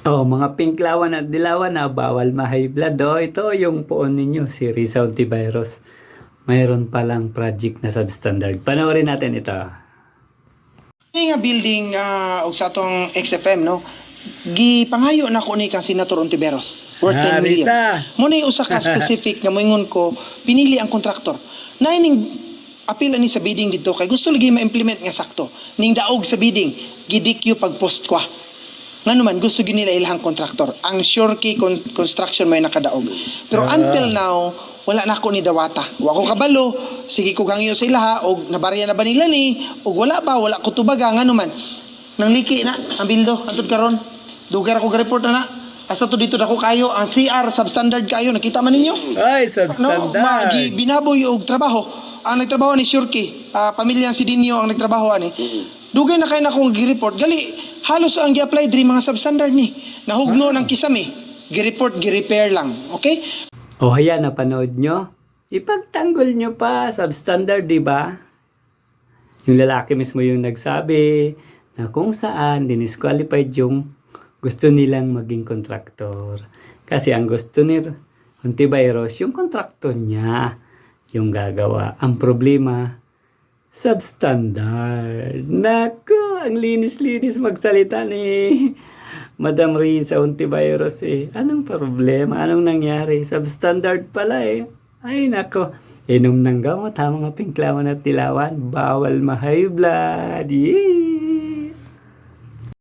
Oh, mga pinklawan at dilawan na bawal ma-high blood. Oh, ito yung poon ninyo, si Risa Antivirus. Mayroon palang project na substandard. Panoorin natin ito. Ini nga building og sa atong XFM no. Gipangayo na ko ni kang Senator Ontiveros. Worth Ah, 10 million. Risa. Mo na yung usa ka specific nga moingon ko pinili ang kontraktor. Na ning apil ani sa bidding dito kay gusto lagi ma-implement nga sakto. Ning daog sa bidding gidikyo pag post kwa. Nga naman, gusto gini nila ilahang kontraktor. Ang Shorkey con- Construction may nakadaog. Pero Ah. until now, wala na ako ni Dawata. Wa ko kabalo, sige ko gangyo sa ilaha, og nabarya na ba nila ni, og wala ba, wala ko tubaga, nga naman. Nang liki na, ang bildo, antod karon. Dugar ako ga-report na na. Asa to dito dako kayo, ang CR, substandard kayo, nakita man ninyo? Ay, No, substandard. magi binaboy og trabaho. Ang nagtrabaho ni Shurky, ah, pamilyang si Dinyo ang nagtrabaho ani. Dugay na kay na akong gi-report. Gali, halos ang gi-apply diri mga substandard ni. Nahugno ng kisame. Gi-report, gi-repair lang. Okay? O haya, napanood nyo? Ipagtanggol nyo pa, substandard, di ba? Yung lalaki mismo yung nagsabi na kung saan dinisqualified yung gusto nilang maging kontraktor. Kasi ang gusto ni Ontiveros, yung kontraktor niya yung gagawa. Ang problema, substandard. Nako, ang linis-linis magsalita ni Madam Risa Ontiveros eh. Anong problema? Anong nangyari? Substandard pala eh. Ay nako, inom ng gamot ha mga pinklawan at tilawan. Bawal ma-high blood. Yee!